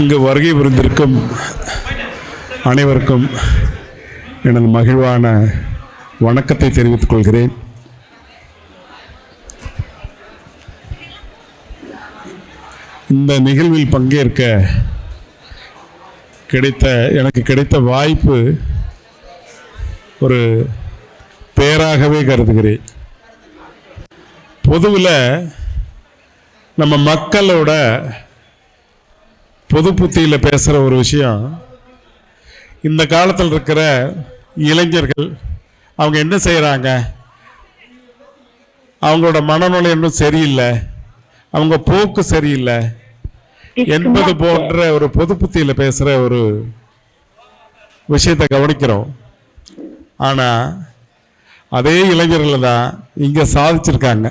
இங்கு வருகை புரிந்திருக்கும் அனைவருக்கும் எனது மகிழ்வான வணக்கத்தை தெரிவித்துக் கொள்கிறேன். இந்த நிகழ்வில் பங்கேற்க கிடைத்த எனக்கு கிடைத்த வாய்ப்பு ஒரு பேராகவே கருதுகிறேன். பொதுவில் நம்ம மக்களோட பொது புத்தியில் பேசுகிற ஒரு விஷயம். இந்த காலத்தில் இருக்கிற இளைஞர்கள் அவங்க என்ன செய்கிறாங்க அவங்களோட மனநலம் இன்னும் சரியில்லை. அவங்க போக்கு சரியில்லை. என்பது போன்ற ஒரு பொது புத்தியில் பேசுகிற ஒரு விஷயத்தை கவனிக்கிறோம். ஆனால் அதே இளைஞர்கள் தான் இங்கே சாதிச்சிருக்காங்க.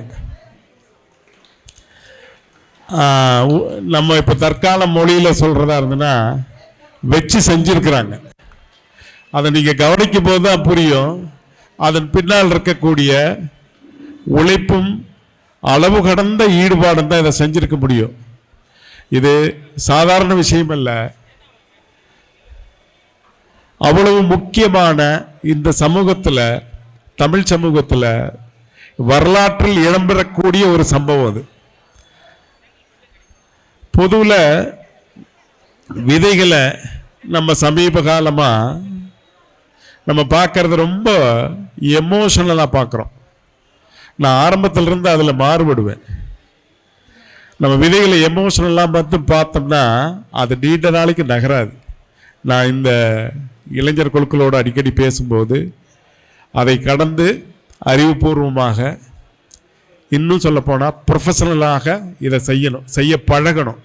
நம்ம இப்போ தற்கால மொழியில் சொல்கிறதா இருந்ததுன்னா வச்சு செஞ்சுருக்கிறாங்க. அதை நீங்கள் கவனிக்கும் போது தான் புரியும். அதன் பின்னால் இருக்கக்கூடிய உழைப்பும் அளவு கடந்த ஈடுபாடும் தான் இதை செஞ்சுருக்க முடியும். இது சாதாரண விஷயம் அல்ல. அவ்வளவு முக்கியமான இந்த சமூகத்தில் தமிழ் சமூகத்தில் வரலாற்றில் இடம்பெறக்கூடிய ஒரு சம்பவம் அது. பொதுவில் விதைகளை நம்ம சமீப காலமாக நம்ம பார்க்கறது ரொம்ப எமோஷனலாக பார்க்குறோம். நான் ஆரம்பத்தில் இருந்து அதில் மாறுபடுவேன். நம்ம விதைகளை எமோஷனலாக மட்டும் பார்த்தோம்னா அது நீண்ட நாளைக்கு நகராது. நான் இந்த இளைஞர் குழுக்களோடு அடிக்கடி பேசும்போது அதை கடந்து அறிவுபூர்வமாக இன்னும் சொல்லப்போனால் ப்ரொஃபஷனலாக இதை செய்யணும் செய்ய பழகணும்.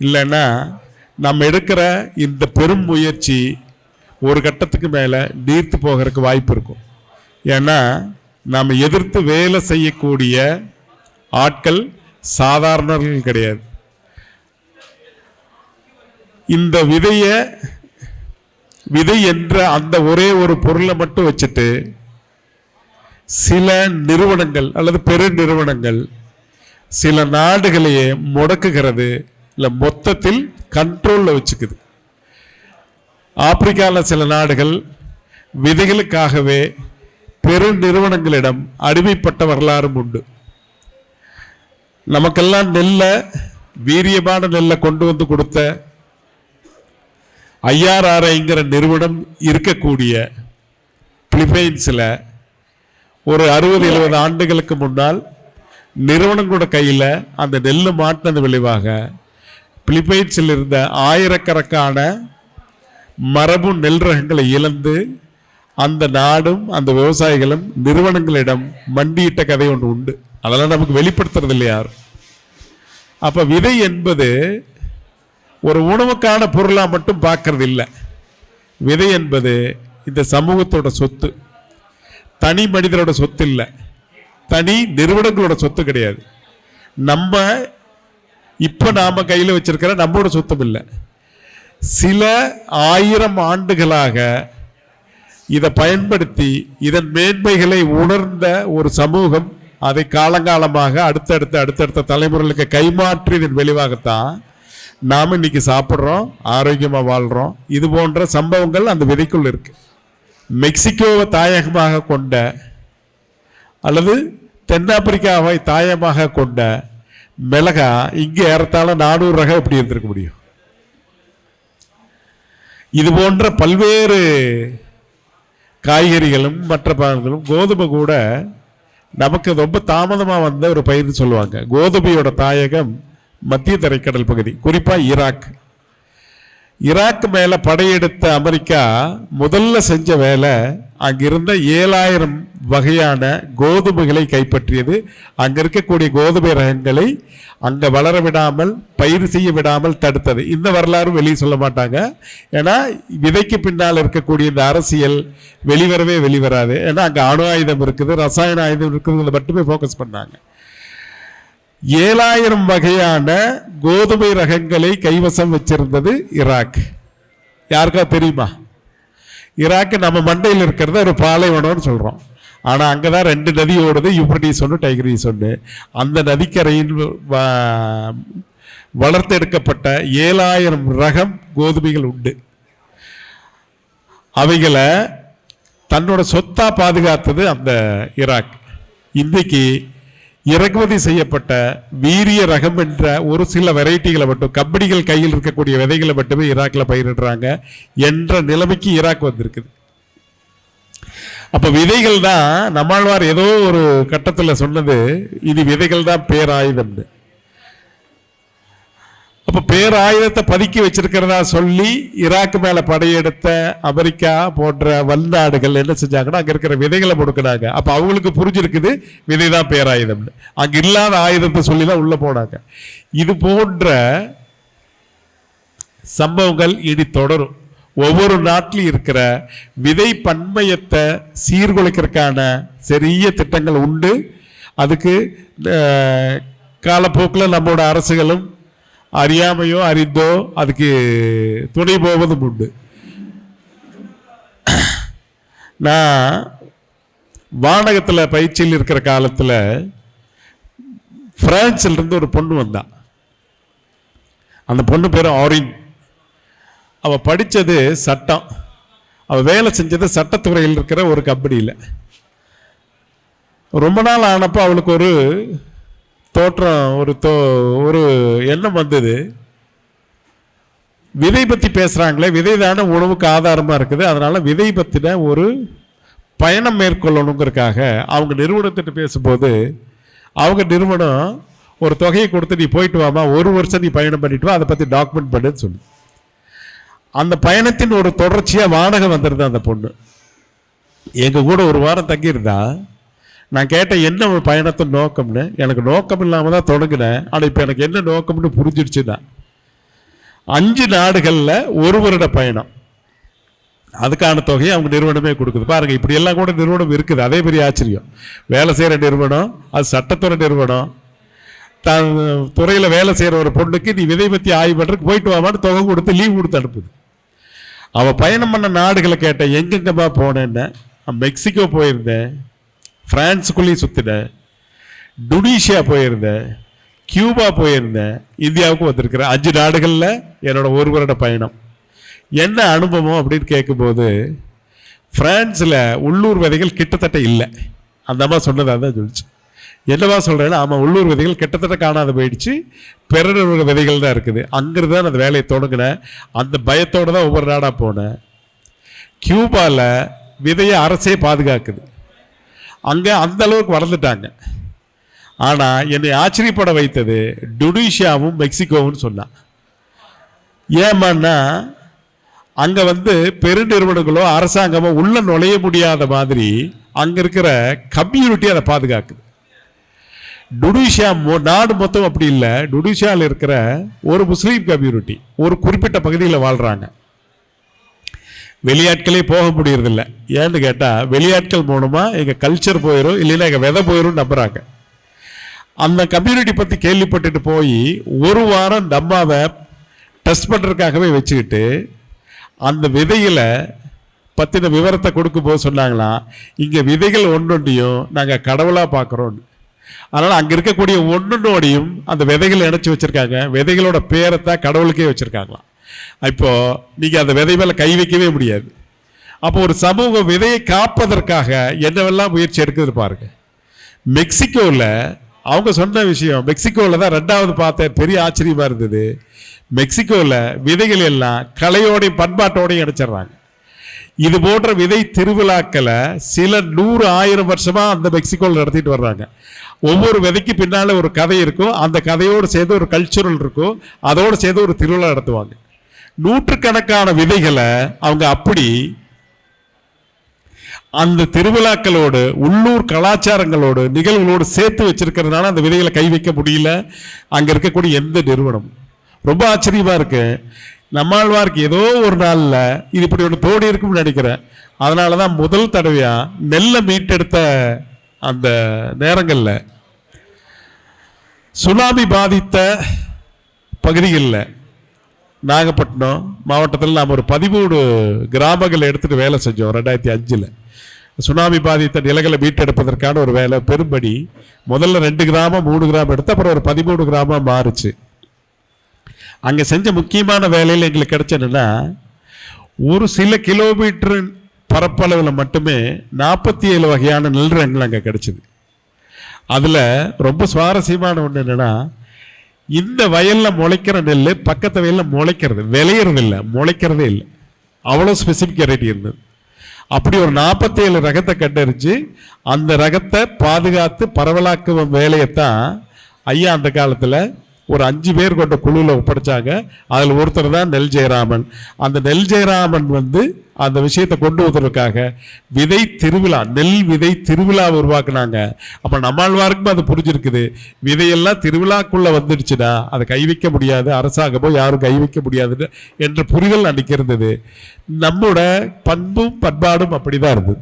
இல்லைன்னா நம்ம எடுக்கிற இந்த பெரும் முயற்சி ஒரு கட்டத்துக்கு மேலே நீர்த்து போகிறதுக்கு வாய்ப்பு இருக்கும். ஏன்னா நாம் எதிர்த்து வேலை செய்யக்கூடிய ஆட்கள் சாதாரணர்கள் கிடையாது. இந்த விதையை விதை என்ற அந்த ஒரே ஒரு பொருளை மட்டும் வச்சுட்டு சில நிறுவனங்கள் அல்லது பெரு நிறுவனங்கள் சில நாடுகளையே முடக்குகிறது இல்லை மொத்தத்தில் கண்ட்ரோலில் வச்சுக்குது. ஆப்பிரிக்காவில் சில நாடுகள் விதைகளுக்காகவே பெரு நிறுவனங்களிடம் அடிமைப்பட்ட வரலாறும் உண்டு. நமக்கெல்லாம் நெல்லை வீரியமான நெல்லை கொண்டு வந்து கொடுத்த ஐஆர்ஆர்ஐங்கிற நிறுவனம் இருக்கக்கூடிய பிலிப்பைன்ஸில் ஒரு அறுபது எழுபது ஆண்டுகளுக்கு முன்னால் நிறுவனங்களோட கையில் அந்த நெல் மாட்டினது விளைவாக பிலிப்பைன்ஸில் இருந்த ஆயிரக்கணக்கான மரபு நெல் ரகங்களை இழந்து அந்த நாடும் அந்த விவசாயிகளும் நிறுவனங்களிடம் மண்டியிட்ட கதை ஒன்று உண்டு. அதெல்லாம் நமக்கு வெளிப்படுத்துறது இல்லையார் அப்போ விதை என்பது ஒரு உணவுக்கான பொருளாக மட்டும் பார்க்கறது இல்லை. விதை என்பது இந்த சமூகத்தோட சொத்து. தனி மனிதரோட சொத்து இல்லை. தனி நிறுவனங்களோட சொத்து கிடையாது. நம்ம இப்போ நாம் கையில் வச்சிருக்கிற நம்மளோட சுத்தம் இல்லை. சில ஆயிரம் ஆண்டுகளாக இதை பயன்படுத்தி இதன் மேன்மைகளை உணர்ந்த ஒரு சமூகம் அதை காலங்காலமாக அடுத்தடுத்த அடுத்தடுத்த தலைமுறைகளுக்கு கைமாற்றியதன் விளைவாகத்தான் நாம் இன்னைக்கு சாப்பிட்றோம் ஆரோக்கியமாக வாழ்கிறோம் இது போன்ற சம்பவங்கள் அந்த விதைக்குள் இருக்கு. மெக்சிகோவை தாயகமாக கொண்ட அல்லது தென்னாப்பிரிக்காவை தாயமாக கொண்ட மிளகா இங்கே ஏறத்தாழ நானூறு ரகம் எப்படி இருந்திருக்க முடியும்? இது போன்ற பல்வேறு காய்கறிகளும் மற்ற பழங்களும் கோதுமை கூட நமக்கு ரொம்ப தாமதமாக வந்த ஒரு பயிர்னு சொல்லுவாங்க. கோதுமையோட தாயகம் மத்திய தரைக்கடல் பகுதி குறிப்பாக ஈராக். ஈராக் மேலே படையெடுத்த அமெரிக்கா முதல்ல செஞ்ச வேலை அங்கிருந்த ஏழாயிரம் வகையான கோதுமைகளை கைப்பற்றியது. அங்கே இருக்கக்கூடிய கோதுமை ரகங்களை அங்கே வளர விடாமல் பயிர் செய்ய விடாமல் தடுத்தது. இந்த வரலாறும் வெளியே சொல்ல மாட்டாங்க. ஏன்னா விதைக்கு பின்னால் இருக்கக்கூடிய இந்த அரசியல் வெளிவரவே வெளிவராது. ஏன்னா அங்கே அணு ஆயுதம் இருக்குது ரசாயன ஆயுதம் இருக்குதுங்கிறத மட்டுமே ஃபோக்கஸ் பண்ணாங்க. ஏழாயிரம் வகையான கோதுமை ரகங்களை கைவசம் வச்சிருந்தது ஈராக் யாருக்கா தெரியுமா? ஈராக்கு நம்ம மண்டையில் இருக்கிறத ஒரு பாலைவனம்னு சொல்கிறோம் ஆனால் அங்கே தான் ரெண்டு நதி ஓடுது. யூப்ரட்டிஸ் ஒன்று டைக்ரீஸ் ஒன்று அந்த நதிக்கரையின் வளர்த்தெடுக்கப்பட்ட ஏழாயிரம் ரகம் கோதுமைகள் உண்டு. அவைகளை தன்னோட சொத்தாக பாதுகாத்தது அந்த ஈராக் இன்றைக்கு இறக்குமதி செய்யப்பட்ட வீரிய ரகம் என்ற ஒரு சில வெரைட்டிகளை மட்டும் கம்பெனிகள் கையில் இருக்கக்கூடிய விதைகளை மட்டுமே ஈராக்ல பயிரிடுறாங்க என்ற நிலைமைக்கு ஈராக் வந்திருக்குது. அப்ப விதைகள் தான் நம்மாழ்வார் ஏதோ ஒரு கட்டத்தில் சொன்னது இது விதைகள் தான் பேராயுதம்னு. அப்ப பேராயுதத்தை பதுக்கி வச்சிருக்கிறதா சொல்லி ஈராக் மேல படையெடுத்த அமெரிக்கா போன்ற வல்லாடுகள் என்ன செஞ்சாங்கன்னா அங்க இருக்கிற விதைகளை முடுக்கினாங்க அப்ப அவங்களுக்கு புரிஞ்சிருக்குது விதை தான் பேராயுதம்னு. அங்க இல்லாத ஆயுதத்தை சொல்லி தான் உள்ள போனாங்க. இது போன்ற சம்பவங்கள் இனி தொடரும். ஒவ்வொரு நாட்டிலும் இருக்கிற விதை பன்மையத்தை சீர்குலைக்கிறதுக்கான சிறிய திட்டங்கள் உண்டு. அதுக்கு காலப்போக்கில் நம்மளோட அரசுகளும் அறியாமையோ அறிந்தோ அதுக்கு துணை போவதும் உண்டு. நான் வானகத்தில் பயிற்சியில் இருக்கிற காலத்தில் பிரான்ஸ்ல இருந்து ஒரு பொண்ணு வந்தான் அந்த பொண்ணு பேர் ஆரின். அவள் படித்தது சட்டம். அவள் வேலை செஞ்சது சட்டத்துறையில் இருக்கிற ஒரு கம்பெனியில். ரொம்ப நாள் ஆனப்போ அவளுக்கு ஒரு தோற்றம் ஒரு தோ ஒரு எண்ணம் வந்தது. விதை பற்றி பேசுகிறாங்களே விதை தானே உணவுக்கு ஆதாரமாக இருக்குது. அதனால் விதை பற்றின ஒரு பயணம் மேற்கொள்ளணுங்கிறதுக்காக அவங்க நிறுவனத்திட்ட பேசும்போது அவங்க நிறுவனம் ஒரு தொகையை கொடுத்து நீ போயிட்டு வாமா ஒரு வருஷம் நீ பயணம் பண்ணிட்டு வா அதை பற்றி டாக்குமெண்ட் பண்ணுன்னு சொல்லி. அந்த பயணத்தின் ஒரு தொடர்ச்சியாக வாடகை வந்துடுது அந்த பொண்ணு. எங்கள் கூட ஒரு வாரம் தங்கியிருந்தா நான் கேட்டேன் என்ன பயணத்தை நோக்கம்னு எனக்கு நோக்கம் இல்லாமல் தான் தொடங்கினேன். ஆனால் இப்போ எனக்கு என்ன நோக்கம்னு புரிஞ்சிடுச்சுன்னா அஞ்சு நாடுகளில் ஒரு வருட பயணம். அதுக்கான தொகையை அவங்க நிறுவனமே கொடுக்குது. பாருங்கள் இப்படி எல்லாம் கூட நிறுவனம் இருக்குது. அதே பெரிய ஆச்சரியம். வேலை செய்கிற நிறுவனம் அது சட்டத்துறை நிறுவனம். தான் துறையில் வேலை செய்கிற ஒரு பொண்ணுக்கு நீ விதை பற்றி ஆய்வு பண்ணுறதுக்கு போயிட்டு வாமான்னு தொகை கொடுத்து லீவ் கொடுத்து அனுப்புது. அவள் பயணம் பண்ண நாடுகளை கேட்டேன் எங்கெங்கம்மா போனேன்னு. மெக்சிகோ போயிருந்தேன். ஃப்ரான்ஸுக்குள்ளேயும் சுற்றினேன் டுனீஷியா போயிருந்தேன். கியூபா போயிருந்தேன். இந்தியாவுக்கும் வந்திருக்கிறேன். அஞ்சு நாடுகளில் என்னோட ஒரு வருட பயணம். என்ன அனுபவம் அப்படின்னு கேட்கும்போது ஃப்ரான்ஸில் உள்ளூர் விதைகள் கிட்டத்தட்ட இல்லை. அந்த அம்மா சொன்னதாக தான் சொல்லிச்சு. என்னவா சொல்கிறேன்னா ஆமாம் உள்ளூர் விதைகள் கிட்டத்தட்ட காணாத போயிடுச்சு. பெருநிறுவன விதைகள் தான் இருக்குது. அங்கிருந்து தான் அந்த வேலையை தொடங்கினேன். அந்த பயத்தோடு தான் ஒவ்வொரு நாடாக போனேன். கியூபாவில் விதையை அரசே பாதுகாக்குது. அங்கே அந்த அளவுக்கு வளர்ந்துட்டாங்க. ஆனால் என்னை ஆச்சரியப்பட வைத்தது டுனிஷியாவும் மெக்சிகோவும் சொன்னான் ஏமான்னா அங்கே வந்து பெருநிறுவனங்களோ அரசாங்கமோ உள்ளே நுழைய முடியாத மாதிரி அங்கே இருக்கிற கம்யூனிட்டி அதை பாதுகாக்குது. டுனிஷியா மொ- நாடு மொத்தம் அப்படி இல்லை. டுனிஷியாவில் இருக்கிற ஒரு முஸ்லீம் கம்யூனிட்டி ஒரு குறிப்பிட்ட பகுதியில் வாழ்கிறாங்க வெளியாட்களே போக முடியறதில்ல. ஏன்னு கேட்டால் வெளியாட்கள் மூலமாக எங்கள் கல்ச்சர் போயிடும் இல்லைன்னா எங்கள் விதை போயிடும் நம்புகிறாங்க அந்த கம்யூனிட்டி பற்றி கேள்விப்பட்டுட்டு போய் ஒரு வாரம் நம்ம அதை டெஸ்ட் பண்ணுறதுக்காகவே வச்சுக்கிட்டு அந்த விதைகளை பற்றின விவரத்தை கொடுக்கும்போது சொன்னாங்களாம் இங்கே விதைகள் ஒன்றொன்றையும் நாங்கள் கடவுளாக பார்க்குறோன்னு அதனால் அங்கே இருக்கக்கூடிய ஒன்றொன்னோடையும் அந்த விதைகளை இணைச்சி வச்சுருக்காங்க. விதைகளோட பேரைத்தான் கடவுளுக்கே வச்சுருக்காங்களாம். இப்போது நீங்கள் அந்த விதை மேலே கை வைக்கவே முடியாது. அப்போ ஒரு சமூகம் விதையை காப்பதற்காக என்னவெல்லாம் முயற்சி எடுக்குது பாருங்க. மெக்சிகோவில் அவங்க சொன்ன விஷயம் மெக்சிகோவில் தான் ரெண்டாவது பார்த்த பெரிய ஆச்சரியமாக இருந்தது. மெக்சிகோவில் விதைகள் எல்லாம் கலையோடையும் பண்பாட்டோடையும் இணைச்சிடுறாங்க. இது போன்ற விதை திருவிழாக்களை சில நூறு ஆயிரம் வருஷமாக அந்த மெக்சிகோவில் நடத்திட்டு வர்றாங்க. ஒவ்வொரு விதைக்கு பின்னால் ஒரு கதை இருக்கும். அந்த கதையோடு சேர்ந்து ஒரு கல்ச்சுரல் இருக்கும். அதோடு சேர்ந்து ஒரு திருவிழா நடத்துவாங்க. நூற்றுக்கணக்கான விதைகளை அவங்க அப்படி அந்த திருவிழாக்களோடு உள்ளூர் கலாச்சாரங்களோடு நிகழ்வுகளோடு சேர்த்து வச்சிருக்கிறதுனால அந்த விதைகளை கை வைக்க முடியல. அங்கே இருக்கக்கூடிய எந்த நிறுவனம் ரொம்ப ஆச்சரியமாக இருக்கு. நம்மாழ்வாருக்கு ஏதோ ஒரு நாளில் இது இப்படி ஒன்று தோடி இருக்கும்னு நினைக்கிறேன். அதனால தான் முதல் தடவையாக நெல்லை மீட்டெடுத்த அந்த நேரங்களில் சுனாமி பாதித்த பகுதிகளில் நாகப்பட்டினம் மாவட்டத்தில் நாம் ஒரு பதிமூணு கிராமங்களை எடுத்துகிட்டு வேலை செஞ்சோம் ரெண்டாயிரத்தி அஞ்சில். சுனாமி பாதித்த நிலங்களை மீட்டெடுப்பதற்கான ஒரு வேலை பெரும்படி முதல்ல ரெண்டு கிராமம் மூணு கிராமம் எடுத்து அப்புறம் ஒரு பதிமூணு கிராமம் மாறுச்சு. அங்கே செஞ்ச முக்கியமான வேலையில் எங்களுக்கு கிடைச்சதுன்னா ஒரு சில கிலோமீட்டர் பரப்பளவில் மட்டுமே நாற்பத்தி ஏழு வகையான நெல் ரகங்கள் அங்கே கிடைச்சிது. அதில் ரொம்ப சுவாரஸ்யமான ஒன்று என்னென்னா இந்த வயலில் முளைக்கிற நெல் பக்கத்து வயலில் முளைக்கிறது விளையிறது இல்லை முளைக்கிறதே இல்லை. அவ்வளோ ஸ்பெசிஃபிக் வெரைட்டி இருந்தது. அப்படி ஒரு நாற்பத்தேழு ரகத்தை கண்டறிஞ்சு அந்த ரகத்தை பாதுகாத்து பரவலாக்கும் வேலையைத்தான் ஐயா அந்த காலத்தில் ஒரு அஞ்சு பேர் கொண்ட குழுவில் ஒப்படைச்சாங்க. அதில் ஒருத்தர் தான் நெல் ஜெயராமன். அந்த நெல் ஜெயராமன் வந்து அந்த விஷயத்தை கொண்டு வந்ததற்காக விதை திருவிழா நெல் விதை திருவிழா உருவாக்குனாங்க. அப்போ நம்மாழ்வாருக்கும் அது புரிஞ்சிருக்குது. விதையெல்லாம் திருவிழாக்குள்ளே வந்துடுச்சுன்னா அதை கை வைக்க முடியாது அரசாங்கமோ யாரும் கை வைக்க முடியாது என்ற புரிதல் அன்றைக்கி இருந்தது. நம்மோட பண்பும் பண்பாடும் அப்படி தான் இருந்தது.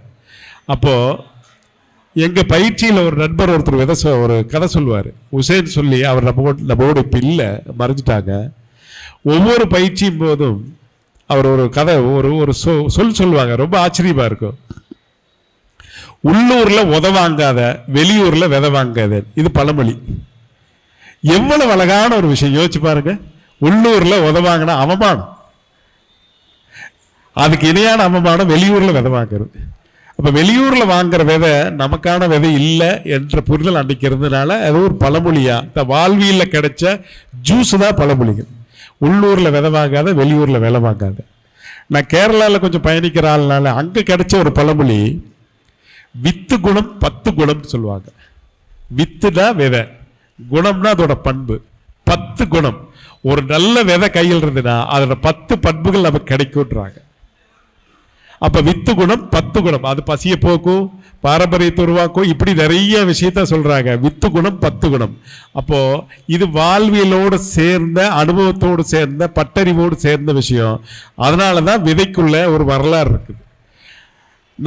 அப்போது எங்கள் பயிற்சியில் ஒரு நண்பர் ஒருத்தர் விதை சொ- ஒரு கதை சொல்லுவார். உசேன் சொல்லி அவர் நம்ம கூட- நம்மோட இப்போ இல்லை மறைஞ்சிட்டாங்க. ஒவ்வொரு பயிற்சியும் போதும் அவர் ஒரு கதை ஒரு ஒரு சொ- சொல் சொல்லுவாங்க. ரொம்ப ஆச்சரியமா இருக்கும். உள்ளூரில் உத வாங்காத விதை வாங்காத இது பழமொழி. எவ்வளவு அழகான ஒரு விஷயம். யோசிச்சு பாருங்க. உள்ளூரில் உத வாங்கினா அவமானம். அதுக்கு இணையான அவமானம் வெளியூரில் விதை வாங்குறது. அப்போ வெளியூரில் வாங்குற விதை நமக்கான விதை இல்லை என்ற புரிதல் அன்றைக்கு இருந்ததுனால அது ஒரு பழமொழியாக இந்த வாழ்வியில் கிடைச்ச ஜூஸ் தான் பழமொழிகள். உள்ளூரில் விதை வாங்காத வெளியூரில் விலை வாங்காத. நான் கேரளாவில் கொஞ்சம் பயணிக்கிற ஆள்னால அங்கே கிடைச்ச ஒரு பழமொழி வித்து குணம் பத்து குணம்னு சொல்லுவாங்க. வித்துனா விதை. குணம்னா அதோட பண்பு. பத்து குணம். ஒரு நல்ல விதை கையில் இருந்ததுன்னா அதோட பத்து பண்புகள் நமக்கு கிடைக்கும்ன்றாங்க. அப்ப வித்து குணம் பத்து குணம். அது பசிய போக்கும் பாரம்பரியத்தை உருவாக்கும். இப்படி நிறைய விஷயத்த சொல்றாங்க. வித்து குணம் பத்து குணம். அப்போ இது வாழ்வியலோடு சேர்ந்த அனுபவத்தோடு சேர்ந்த பட்டறிவோடு சேர்ந்த விஷயம். அதனால தான் விதைக்குள்ள ஒரு வரலாறு இருக்குது.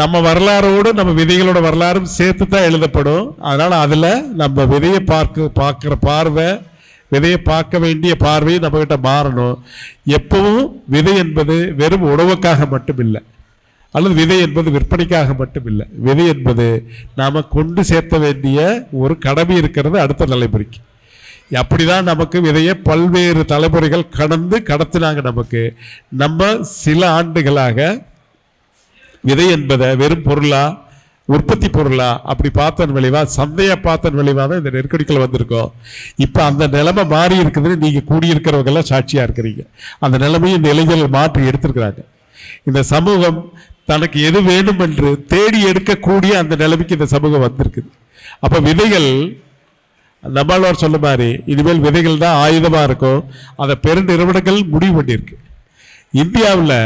நம்ம வரலாறோடு நம்ம விதைகளோட வரலாறும் சேர்த்து தான் எழுதப்படும். அதனால அதுல நம்ம விதையை பார்க்க பார்க்குற பார்வை விதையை பார்க்க வேண்டிய பார்வையை நம்மகிட்ட மாறணும். எப்பவும் விதை என்பது வெறும் உணவுக்காக மட்டும் இல்லை அல்லது விதை என்பது விற்பனைக்காக மட்டும் இல்லை விதை என்பது நாம் கொண்டு சேர்த்த வேண்டிய ஒரு கடமை இருக்கிறது அடுத்த தலைமுறைக்கு. அப்படிதான் நமக்கு விதையை பல்வேறு தலைமுறைகள் கடந்து கடத்தினாங்க நமக்கு. நம்ம சில ஆண்டுகளாக விதை என்பதை வெறும் பொருளா உற்பத்தி பொருளா அப்படி பார்த்தன் விளைவா சந்தையை பார்த்தன் விளைவாக தான் இந்த நெருக்கடிகள் வந்திருக்கோம். இப்போ அந்த நிலைமை மாறி இருக்குதுன்னு நீங்கள் கூடியிருக்கிறவங்க எல்லாம் இருக்கிறீங்க. அந்த நிலைமையை இந்த இளைஞர்கள் மாற்றி எடுத்திருக்கிறாங்க. இந்த சமூகம் தனக்கு எது வேண்டும் என்று தேடி எடுக்கக்கூடிய அந்த நிலைமைக்கு இந்த சமூகம் வந்திருக்குது. அப்போ விதைகள் நம்மாழ்வார் சொன்ன மாதிரி இனிமேல் விதைகள் தான் ஆயுதமாக இருக்கும். அதை பெருநிறுவனங்கள் முடிவு பண்ணியிருக்கு. இந்தியாவில்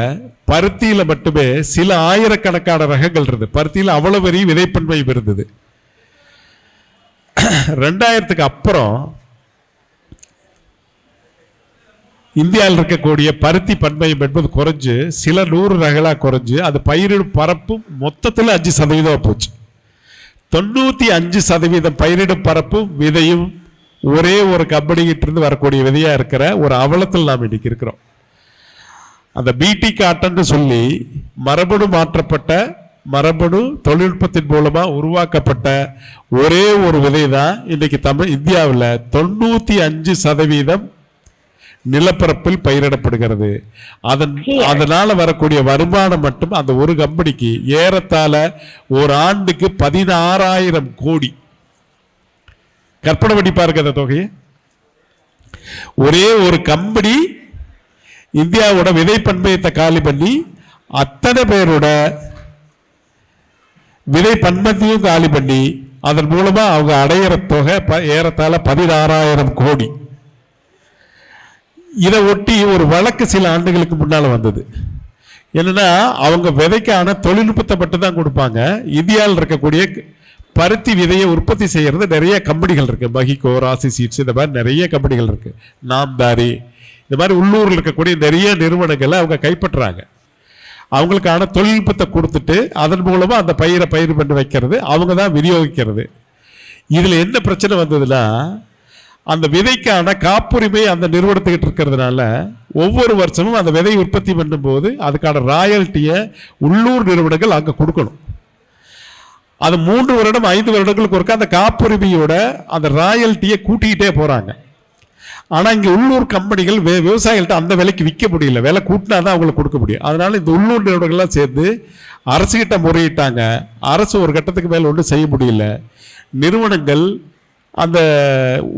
பருத்தியில் மட்டுமே சில ஆயிரக்கணக்கான ரகங்கள் இருந்தது. பருத்தியில் அவ்வளோ பெரிய விதைப்பன்மை இருந்தது. ரெண்டாயிரத்துக்கு அப்புறம் இந்தியாவில் இருக்கக்கூடிய பருத்தி பன்மையம் என்பது குறைஞ்சு சில நூறு ரகலாக குறைஞ்சு அது பயிரிடும் பரப்பும் மொத்தத்தில் அஞ்சு சதவீதம் போச்சு. தொண்ணூற்றி அஞ்சு சதவீதம் பயிரிடும் பரப்பும் விதையும் ஒரே ஒரு கம்பெனிகிட்டிருந்து வரக்கூடிய விதையாக இருக்கிற ஒரு அவலத்தில் நாம் இன்றைக்கி இருக்கிறோம். அந்த பிடி காட்டன் சொல்லி மரபணு மாற்றப்பட்ட மரபணு தொழில்நுட்பத்தின் மூலமாக உருவாக்கப்பட்ட ஒரே ஒரு விதை தான் இன்றைக்கி தமிழ் இந்தியாவில் தொண்ணூற்றி அஞ்சு சதவீதம் நிலப்பரப்பில் பயிரிடப்படுகிறது. அதன் அதனால வரக்கூடிய வருமானம் மட்டும் அந்த ஒரு கம்பெனிக்கு ஏறத்தாழ ஒரு ஆண்டுக்கு பதினாறாயிரம் கோடி. கற்பனை பண்ணி பாருங்க அந்த தொகையை. ஒரே ஒரு கம்பெனி இந்தியாவோட விதை பண்பயத்தை காலி பண்ணி அத்தனை பேரோட விதை பன்மத்தையும் காலி பண்ணி அதன் மூலமா அவங்க அடையிற தொகை ஏறத்தாழ பதினாறாயிரம் கோடி. இதை ஒட்டி ஒரு வழக்கு சில ஆண்டுகளுக்கு முன்னால் வந்தது. என்னன்னா அவங்க விதைக்கான தொழில்நுட்பத்தை மட்டும் தான் கொடுப்பாங்க. இந்தியாவில் இருக்கக்கூடிய பருத்தி விதையை உற்பத்தி செய்கிறது நிறைய கம்பெனிகள் இருக்குது மஹிகோ ராசி சீட்ஸ் இந்த மாதிரி நிறைய கம்பெனிகள் இருக்குது நாம்தாரி இந்த மாதிரி உள்ளூரில் இருக்கக்கூடிய நிறைய நிறுவனங்களை அவங்க கைப்பற்றுறாங்க. அவங்களுக்கான தொழில்நுட்பத்தை கொடுத்துட்டு அதன் மூலமாக அந்த பயிரை பயிர் பண்ணி வைக்கிறது அவங்க தான் விநியோகிக்கிறது. இதில் என்ன பிரச்சனை வந்ததுன்னா அந்த விதைக்கான காப்புரிமை அந்த நிறுவனத்துக்கிட்டு இருக்கிறதுனால ஒவ்வொரு வருஷமும் அந்த விதை உற்பத்தி பண்ணும்போது அதுக்கான ராயல்ட்டியை உள்ளூர் நிறுவனங்கள் அங்கே கொடுக்கணும். அது மூன்று வருடம் ஐந்து வருடங்களுக்கு ஒருக்க அந்த காப்புரிமையோட அந்த ராயல்ட்டியை கூட்டிக்கிட்டே போகிறாங்க ஆனால் இங்கே உள்ளூர் கம்பெனிகள் வி- விவசாயிகள்ட்ட அந்த விலைக்கு விற்க முடியல. விலை கூட்டினா தான் அவங்களுக்கு கொடுக்க முடியும். அதனால் இந்த உள்ளூர் நிறுவனங்கள்லாம் சேர்ந்து அரசுகிட்ட முறையிட்டாங்க. அரசு ஒரு கட்டத்துக்கு மேலே ஒன்றும் செய்ய முடியல. நிறுவனங்கள் அந்த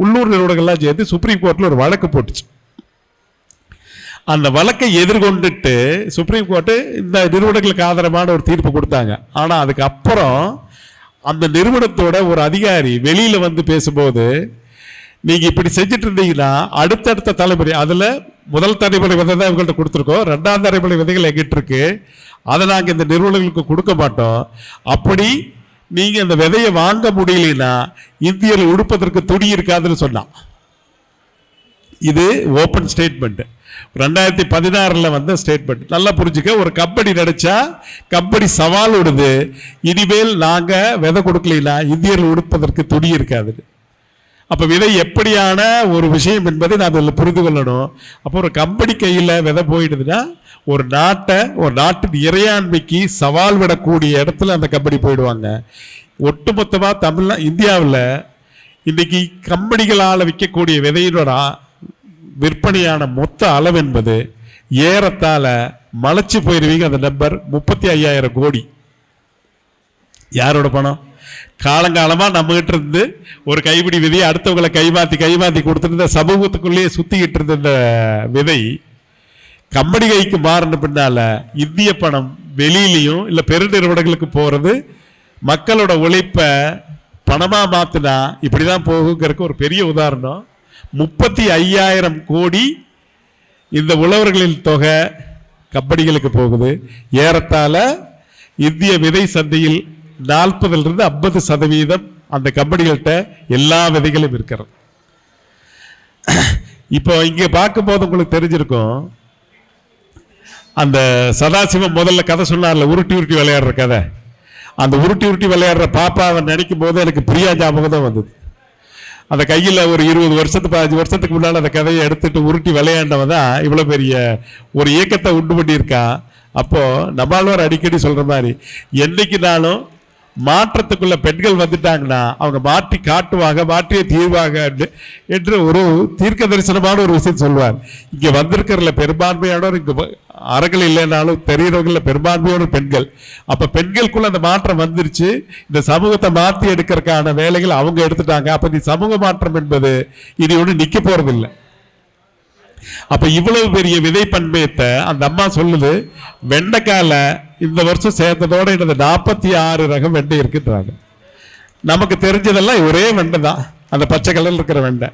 உள்ளூர் நிறுவனங்கள்லாம் சேர்ந்து சுப்ரீம் கோர்ட்டில் ஒரு வழக்கு போட்டுச்சு. அந்த வழக்கை எதிர்கொண்டுட்டு சுப்ரீம் கோர்ட்டு இந்த நிறுவனங்களுக்கு ஆதரவான ஒரு தீர்ப்பு கொடுத்தாங்க. ஆனால் அதுக்கப்புறம் அந்த நிறுவனத்தோட ஒரு அதிகாரி வெளியில் வந்து பேசும்போது நீங்கள் இப்படி செஞ்சுட்டு இருந்தீங்கன்னா அடுத்தடுத்த தலைமுறை அதில் முதல் தலைமுறை விதை தான் இவங்கள்ட்ட கொடுத்துருக்கோம். ரெண்டாம் தலைமுறை விதைகள் எங்கிட்டு இருக்கு அதை நாங்கள் இந்த நிறுவனங்களுக்கு கொடுக்க மாட்டோம். அப்படி நீங்க இந்த விதையை வாங்க முடியலன்னா இந்தியர்கள் உடுப்பதற்கு துணி இருக்காதுன்னு சொன்னான். இது ஓப்பன் ஸ்டேட்மெண்ட் ரெண்டாயிரத்தி பதினாறில் வந்த ஸ்டேட்மெண்ட் நல்லா புரிஞ்சுக்க ஒரு கம்பெனி நடிச்சா கம்பெனி சவால் விடுது. இனிமேல் நாங்கள் விதை கொடுக்கலாம் இந்தியர்கள் உடுப்பதற்கு துணி இருக்காதுன்னு. அப்போ விதை எப்படியான ஒரு விஷயம் என்பதை நாம் இதில் புரிந்து கொள்ளணும் அப்போ ஒரு கம்பெனி கையில் விதை போயிடுதுன்னா ஒரு நாட்டை ஒரு நாட்டின் இறையாண்மைக்கு சவால் விடக்கூடிய இடத்துல அந்த கம்பெனி போயிடுவாங்க. ஒட்டுமொத்தமாக தமிழ்நா இந்தியாவில் இன்றைக்கி கம்பெனிகளால் விற்கக்கூடிய விதையினோட விற்பனையான மொத்த அளவு என்பது ஏறத்தாழ மலைச்சு போயிடுவீங்க அந்த நம்பர் முப்பத்தி ஐயாயிரம் கோடி. யாரோட பணம்? காலங்காலமாக நம்மகிட்ட இருந்து ஒரு கைப்பிடி விதையை அடுத்தவங்களை கைமாத்தி கைமாத்தி கொடுத்துருந்த சமூகத்துக்குள்ளேயே சுற்றிக்கிட்டு இருந்த இந்த விதை கம்பெனி கைக்கு மாறின பின்னால இந்திய பணம் வெளியிலையும் இல்லை பெருநிறுவனங்களுக்கு போகிறது மக்களோட உழைப்பை பணமாக மாற்றினா இப்படி தான் போகுங்கிறதுக்கு ஒரு பெரிய உதாரணம். முப்பத்தி ஐயாயிரம் கோடி இந்த உழவர்களின் தொகை கம்பெனிகளுக்கு போகுது. ஏறத்தாழ இந்திய விதை சந்தையில் நாற்பதுல இருந்து ஐம்பது சதவீதம் அந்த கம்பெனிகள்கிட்ட எல்லா விதைகளும் இருக்கிறது. இப்போ இங்கே பார்க்கும்போது உங்களுக்கு தெரிஞ்சிருக்கும். அந்த சதாசிவம் முதல்ல கதை சொன்னார்ல உருட்டி உருட்டி விளையாடுற கதை. அந்த உருட்டி உருட்டி விளையாடுற பாப்பாவை நினைக்கும் போது எனக்கு பிரியா ஞாபகம் தான் வந்தது. அந்த கையில் ஒரு இருபது வருஷத்துக்கு பதினஞ்சு வருஷத்துக்கு முன்னால் அந்த கதையை எடுத்துட்டு உருட்டி விளையாண்டவன் தான் இவ்வளோ பெரிய ஒரு இயக்கத்தை உண்டு பண்ணியிருக்கான். அப்போது நம்மாழ்வார் அடிக்கடி சொல்கிற மாதிரி என்னைக்குனாலும் மாற்றத்துக்குள்ள பெண்கள் வந்துட்டாங்கன்னா அவங்க மாற்றி காட்டுவாங்க மாற்றிய தீர்வாக என்று- என்று ஒரு தீர்க்க தரிசனமான ஒரு விஷயம் சொல்வார். இங்க வந்திருக்கிறதுல பெரும்பான்மையானவர் இங்க வ- அறங்கள் இல்லைனாலும் தெரிகிறவங்கள பெரும்பான்மையான பெண்கள். அப்ப பெண்களுக்குள்ள அந்த மாற்றம் வந்துருச்சு. இந்த சமூகத்தை மாற்றி எடுக்கிறதுக்கான வேலைகள் அவங்க எடுத்துட்டாங்க. அப்ப இந்த சமூக மாற்றம் என்பது இது ஒன்று நிக்க போறதில்லை. அப்போ இவ்வளவு பெரிய விதை பண்பயத்தை அந்த அம்மா சொல்லுது வெண்டைக்கால இந்த வருஷம் சேர்த்ததோட எனது நாற்பத்தி ஆறு ரகம் வெண்டை இருக்குன்றாங்க. நமக்கு தெரிஞ்சதெல்லாம் ஒரே வெண்டை தான். அந்த பச்சை கலரில் இருக்கிற வெண்டை.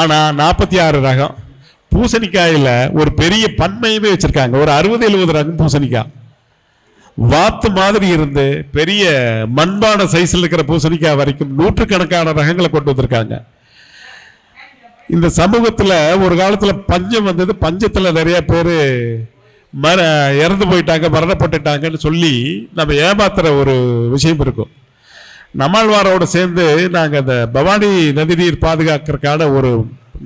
ஆனால் நாற்பத்தி ஆறு ரகம் பூசணிக்காயில் ஒரு பெரிய பன்மையுமே வச்சுருக்காங்க. ஒரு அறுபது எழுபது ரகம் பூசணிக்காய் வாத்து மாதிரி இருந்து பெரிய மண்பான சைஸில் இருக்கிற பூசணிக்காய் வரைக்கும் நூற்றுக்கணக்கான ரகங்களை கொண்டு வந்திருக்காங்க. இந்த சமூகத்தில் ஒரு காலத்தில் பஞ்சம் வந்தது. பஞ்சத்தில் நிறைய பேர் மர இறந்து போயிட்டாங்க மரணப்பட்டுட்டாங்கன்னு சொல்லி நம்ம ஏமாத்துகிற ஒரு விஷயம் இருக்கும். நம்மாழ்வாரோட சேர்ந்து நாங்கள் அந்த பவானி நதி நீர் பாதுகாக்கிறதுக்கான ஒரு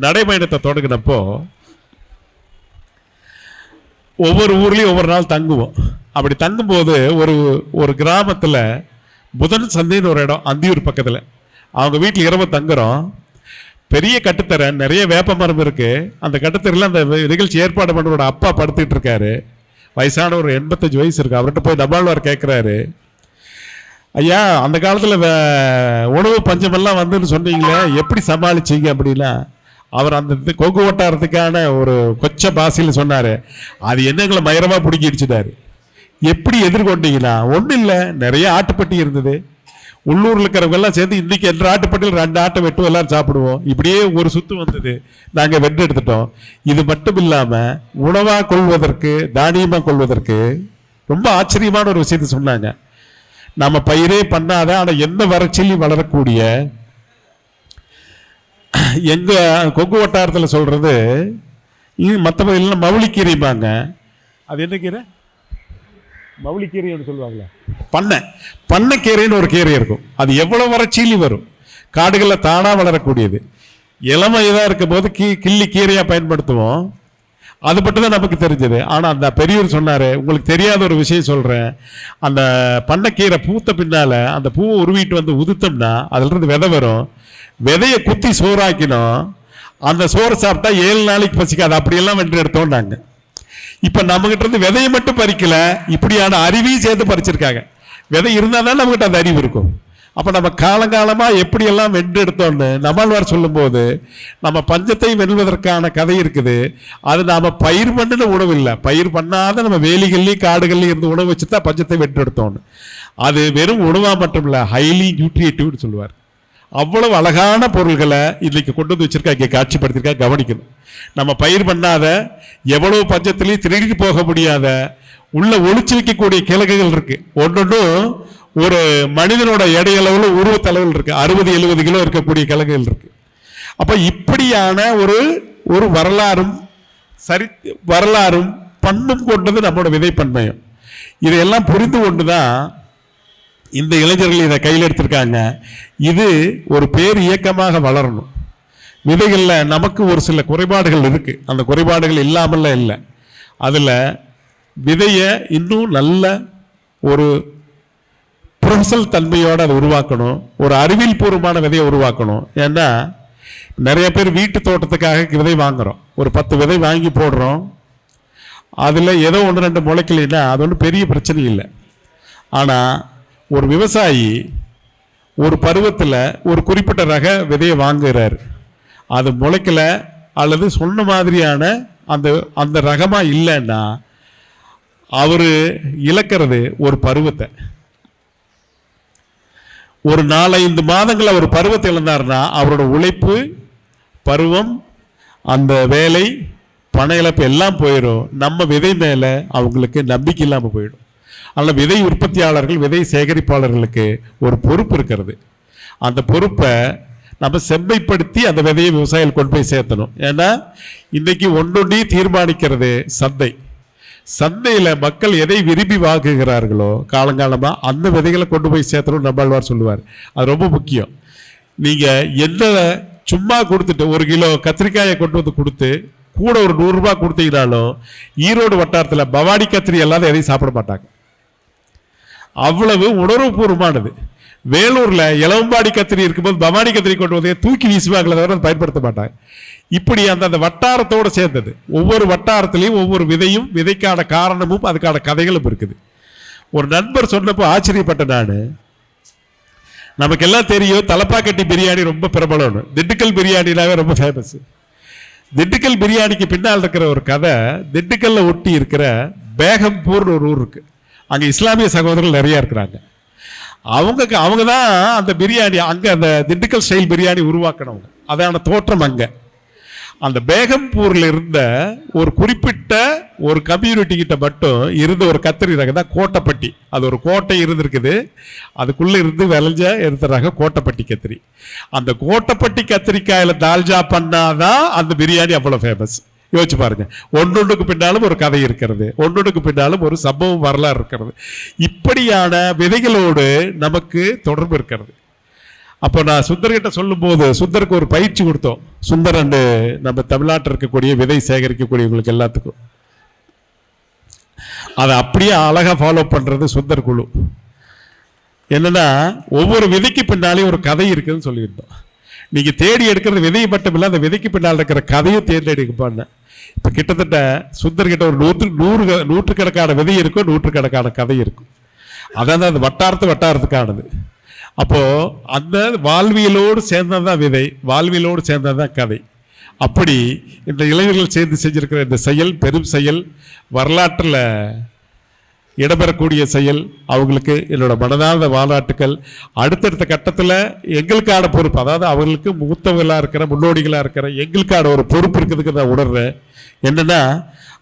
நடைபயணத்தை தொடங்கினப்போ ஒவ்வொரு ஊர்லேயும் ஒவ்வொரு நாள் தங்குவோம். அப்படி தங்கும்போது ஒரு ஒரு கிராமத்தில் புதன் சந்தைன்னு ஒரு இடம் அந்தியூர் பக்கத்தில். அவங்க வீட்டில் இரவு தங்குறோம். பெரிய கட்டுத்தர நிறைய வேப்ப மரம் இருக்கு. அந்த கட்டுத்தரில் அந்த நிகழ்ச்சி ஏற்பாடு பண்ணுறோட அப்பா படுத்துட்டு இருக்காரு. வயசான ஒரு எண்பத்தஞ்சு வயசு இருக்கு. அவர்கிட்ட போய் டபால்வார் கேட்குறாரு ஐயா அந்த காலத்தில் உணவு பஞ்சமெல்லாம் வந்துன்னு சொன்னீங்களே எப்படி சமாளிச்சீங்க அப்படின்னா அவர் அந்த இது கொங்கு ஓட்டாரத்துக்கான ஒரு கொச்ச பாசையில் சொன்னார். அது என்னங்களை மயரமாக பிடிக்கிடுச்சுட்டாரு. எப்படி எதிர்கொண்டீங்கன்னா ஒன்றும் இல்லை. நிறைய ஆட்டுப்பட்டி இருந்தது. உள்ளூரில் இருக்கிறவங்கெல்லாம் சேர்ந்து இன்றைக்கி ரெண்டு ஆட்டுப்பட்டியில் ரெண்டு ஆட்டை வெட்டும் எல்லாரும் சாப்பிடுவோம். இப்படியே ஒரு சுத்து வந்தது. நாங்கள் வென்று எடுத்துட்டோம். இது மட்டும் இல்லாமல் உணவாக கொள்வதற்கு தானியமாக கொள்வதற்கு ரொம்ப ஆச்சரியமான ஒரு விஷயத்தை சொன்னாங்க. நம்ம பயிரே பண்ணாத ஆனால் எந்த வறட்சியிலையும் வளரக்கூடிய எங்கள் கொங்கு வட்டாரத்தில் சொல்கிறது இது மற்ற பகுதியில் மவுளிக்கீரைம்பாங்க அது என்ன கீரை? மவுளிக்கீரைன்னு சொல்லுவாங்களே. பண்ணை. பண்ணைக்கீரைன்னு ஒரு கீரை இருக்கும். அது எவ்வளோ வறட்சியிலும் வரும். காடுகளில் தானாக வளரக்கூடியது. இளமையதாக இருக்கும் போது கீ கிள்ளி கீரையாக பயன்படுத்துவோம். அது மட்டும் தான் நமக்கு தெரிஞ்சது. ஆனால் அந்த பெரியவர் சொன்னார் உங்களுக்கு தெரியாத ஒரு விஷயம் சொல்கிறேன் அந்த பண்ணைக்கீரை பூத்த பின்னால் அந்த பூவை உருவிட்டு வந்து உதுத்தோம்னா அதுலேருந்து விதை வரும். விதையை குத்தி சோறாக்கினோம். அந்த சோறு சாப்பிட்டா ஏழு நாளைக்கு பசிக்காது அப்படியெல்லாம் வென்று எடுத்தோம் நாங்கள் இப்போ நம்மகிட்ட இருந்து விதையை மட்டும் பறிக்கல. இப்படியான அறிவையும் சேர்த்து பறிச்சிருக்காங்க. விதை இருந்தால் தான் நம்மகிட்ட அந்த அறிவு இருக்கும். அப்போ நம்ம காலங்காலமாக எப்படியெல்லாம் வென்று எடுத்தோம்னு நம்மாழ்வார் சொல்லும்போது நம்ம பஞ்சத்தை வெல்வதற்கான கதை இருக்குது. அது நாம் பயிர் பண்ணுன உணவு இல்லை. பயிர் பண்ணாத நம்ம வேலிகள்லேயும் காடுகள்லேயும் இருந்து உணவு வச்சு தான் பஞ்சத்தை வென்றெடுத்தோம்னு. அது வெறும் உணவாக மட்டும் இல்லை ஹைலி நியூட்ரியேட்டிவ்னு சொல்லுவார். அவ்வளவு அழகான பொருள்களை இன்னைக்கு கொண்டு வந்து வச்சிருக்கா இங்கே காட்சிப்படுத்திருக்கா கவனிக்கணும். நம்ம பயிர் பண்ணாத எவ்வளவு பஞ்சத்துலேயும் திருடி போக முடியாத உள்ள ஒளிச்சு வைக்கக்கூடிய கிழக்குகள் இருக்கு. ஒன்னொன்றும் ஒரு மனிதனோட எடையளவில் உருவத்தளவில் இருக்கு. அறுபது எழுபது கிலோ இருக்கக்கூடிய கிழங்குகள் இருக்கு. அப்போ இப்படியான ஒரு ஒரு வரலாறும் சரி வரலாறும் பண்பும் கொண்டது நம்மளோட விதைப்பன்மையம் இதையெல்லாம் புரிந்து கொண்டு தான் இந்த இளைஞர்கள் இதை கையில் எடுத்திருக்காங்க. இது ஒரு பேர் இயக்கமாக வளரணும். விதைகளில் நமக்கு ஒரு சில குறைபாடுகள் இருக்குது அந்த குறைபாடுகள் இல்லாமல்ல இல்லை. அதில் விதையை இன்னும் நல்ல ஒரு ப்ரொஃபஷனல் தன்மையோடு அதை உருவாக்கணும். ஒரு அறிவியல் பூர்வமான விதையை உருவாக்கணும். ஏன்னா நிறைய பேர் வீட்டு தோட்டத்துக்காக விதை வாங்குகிறோம் ஒரு பத்து விதை வாங்கி போடுறோம். அதில் ஏதோ ஒன்று ரெண்டு முளைக்கலைன்னா அது ஒன்றும் பெரிய பிரச்சனை இல்லை. ஆனால் ஒரு விவசாயி ஒரு பருவத்தில் ஒரு குறிப்பிட்ட ரக விதையை வாங்குகிறார் அது முளைக்கல அல்லது சொன்ன மாதிரியான அந்த அந்த ரகமாக இல்லைன்னா அவர் இழக்கிறது ஒரு பருவத்தை. ஒரு நாலஞ்சு மாதங்கள் அவர் பருவத்தை இழந்தாருன்னா அவரோட உழைப்பு பருவம் அந்த வேலை பண இழப்பு எல்லாம் போயிடும். நம்ம விதை மேலே அவங்களுக்கு நம்பிக்கை இல்லாமல் போயிடும். அதனால் விதை உற்பத்தியாளர்கள் விதை சேகரிப்பாளர்களுக்கு ஒரு பொறுப்பு இருக்கிறது. அந்த பொறுப்பை நம்ம செம்மைப்படுத்தி அந்த விதையை விவசாயிகள் கொண்டு போய் சேர்த்தணும். ஏன்னா இன்றைக்கி ஒன்றொன்றையும் தீர்மானிக்கிறது சந்தை. சந்தையில் மக்கள் எதை விரும்பி வாங்குகிறார்களோ காலங்காலமாக அந்த விதைகளை கொண்டு போய் சேர்த்தணும் நம்மாழ்வார் சொல்லுவார். அது ரொம்ப முக்கியம். நீங்கள் என்ன சும்மா கொடுத்துட்டு ஒரு கிலோ கத்திரிக்காயை கொண்டு வந்து கொடுத்து கூட ஒரு நூறுரூபா கொடுத்தீங்கனாலும் ஈரோடு வட்டாரத்தில் பவானி கத்திரி எல்லாம் எதையும் சாப்பிட மாட்டாங்க. அவ்வளவு உணர்வுபூர்வமானது. வேலூரில் இளவம்பாடி கத்திரி இருக்கும்போது பவானி கத்திரி கொண்டு வந்து தூக்கி வீசுவாங்களே தவிர பயன்படுத்த மாட்டாங்க. இப்படி அந்த அந்த வட்டாரத்தோடு சேர்ந்தது. ஒவ்வொரு வட்டாரத்திலையும் ஒவ்வொரு விதையும் விதைக்கான காரணமும் அதுக்கான கதைகளும் இருக்குது. ஒரு நண்பர் சொன்னப்போ ஆச்சரியப்பட்ட நான். நமக்கு எல்லாம் தெரியும் தலப்பாக்கட்டி பிரியாணி ரொம்ப பிரபலம்னு. திண்டுக்கல் பிரியாணினாவே ரொம்ப ஃபேமஸ் திண்டுக்கல் பிரியாணிக்கு பின்னால் இருக்கிற ஒரு கதை திண்டுக்கல்ல ஒட்டி இருக்கிற பேகம்பூர்னு ஒரு ஊர் இருக்குது அங்கே இஸ்லாமிய சகோதரர்கள் நிறைய இருக்கிறாங்க. அவங்க அவங்க தான் அந்த பிரியாணி அங்கே அந்த திண்டுக்கல் ஸ்டைல் பிரியாணி உருவாக்கினவங்க. அதான தோற்றம் அங்கே. அந்த பேகம்பூரில் இருந்த ஒரு குறிப்பிட்ட ஒரு கம்யூனிட்டி கிட்ட மட்டும் இருந்த ஒரு கத்திரி ரகம் தான் கோட்டைப்பட்டி. அது ஒரு கோட்டை இருந்திருக்குது. அதுக்குள்ளே இருந்து விளைஞ்ச இருந்த ரகம் கோட்டைப்பட்டி கத்திரி. அந்த கோட்டைப்பட்டி கத்திரிக்காயில் தால்ஜா பண்ணாதான் அந்த பிரியாணி அவ்வளோ ஃபேமஸ் யோசிச்சு பாருங்க. ஒன்னொன்றுக்கு பின்னாலும் ஒரு கதை இருக்கிறது. ஒன்னொன்றுக்கு பின்னாலும் ஒரு சம்பவம் வரலாறு இருக்கிறது. இப்படியான விதைகளோடு நமக்கு தொடர்பு இருக்கிறது. அப்போ நான் சுந்தர்கிட்ட சொல்லும்போது சுந்தருக்கு ஒரு பயிற்சி கொடுத்தோம். சுந்தர் அண்டு நம்ம தமிழ்நாட்டில் இருக்கக்கூடிய விதை சேகரிக்கக்கூடியவங்களுக்கு எல்லாத்துக்கும். அதை அப்படியே அழகாக ஃபாலோ பண்ணுறது சுந்தர் குழு. என்னன்னா ஒவ்வொரு விதைக்கு பின்னாலே ஒரு கதை இருக்குதுன்னு சொல்லியிருந்தோம். நீங்கள் தேடி எடுக்கிறது விதையை மட்டும் இல்லை அந்த விதைக்கு பின்னால் இருக்கிற கதையும் தேர்ந்தெடுக்கப்பான்னு இப்போ கிட்டத்தட்ட சுந்தர்கிட்ட ஒரு நூற்று நூறு நூற்றுக்கணக்கான விதை இருக்கும் நூற்றுக்கணக்கான கதை இருக்கும். அதான் அது வட்டாரத்து வட்டாரத்துக்கானது. அப்போ அந்த வாழ்வியலோடு சேர்ந்ததுதான் விதை வாழ்வியலோடு சேர்ந்ததுதான் கதை. அப்படி இந்த இளைஞர்கள் சேர்ந்து செஞ்சிருக்கிற இந்த செயல் பெரும் செயல் வரலாற்றில் இடம்பெறக்கூடிய செயல் அவங்களுக்கு என்னோட மனதார்ந்த பாராட்டுக்கள் அடுத்தடுத்த கட்டத்தில் எங்களுக்கான பொறுப்பு அதாவது அவங்களுக்கு மூத்தவர்களாக இருக்கிற முன்னோடிகளாக இருக்கிற எங்களுக்கான ஒரு பொறுப்பு இருக்கிறதுக்கு நான் உணர்றேன். என்னென்னா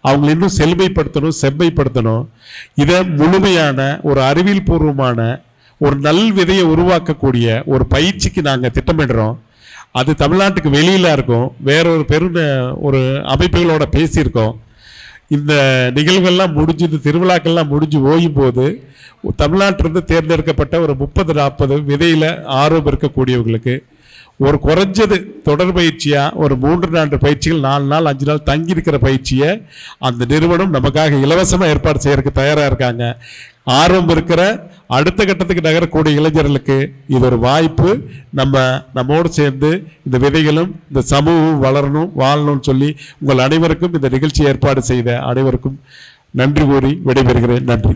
அவங்களை இன்னும் செழுமைப்படுத்தணும் செம்மைப்படுத்தணும். இதை முழுமையான ஒரு அறிவியல் பூர்வமான ஒரு நல் விதையை உருவாக்கக்கூடிய ஒரு பயிற்சிக்கு நாங்கள் திட்டமிடுறோம். அது தமிழ்நாட்டுக்கு வெளியில இருக்கும். வேற ஒரு பெரும் ஒரு அமைப்புகளோட பேசியிருக்கோம். இந்த நிகழ்வுகள்லாம் முடிஞ்சது திருவிழாக்கள்லாம் முடிஞ்சு ஓயும் போது தமிழ்நாட்டிலிருந்து தேர்ந்தெடுக்கப்பட்ட ஒரு முப்பது நாற்பது விதையில் ஆர்வம் இருக்கக்கூடியவங்களுக்கு ஒரு குறைஞ்சது தொடர் பயிற்சியா? ஒரு மூன்று நான்கு பயிற்சிகள் நாலு நாள் அஞ்சு நாள் தங்கி இருக்கிற பயிற்சியை அந்த நிறுவனம் நமக்காக இலவசமாக ஏற்பாடு செய்யறதுக்கு தயாராக இருக்காங்க. ஆர்வம் இருக்கிற அடுத்த கட்டத்துக்கு நகரக்கூடிய இளைஞர்களுக்கு இது ஒரு வாய்ப்பு. நம்ம நம்மோடு சேர்ந்து இந்த விதைகளும் இந்த சமூகம் வளரணும் வாழணும்னு சொல்லி உங்கள் அனைவருக்கும் இந்த நிகழ்ச்சி ஏற்பாடு செய்த அனைவருக்கும் நன்றி கூறி விடைபெறுகிறேன். நன்றி.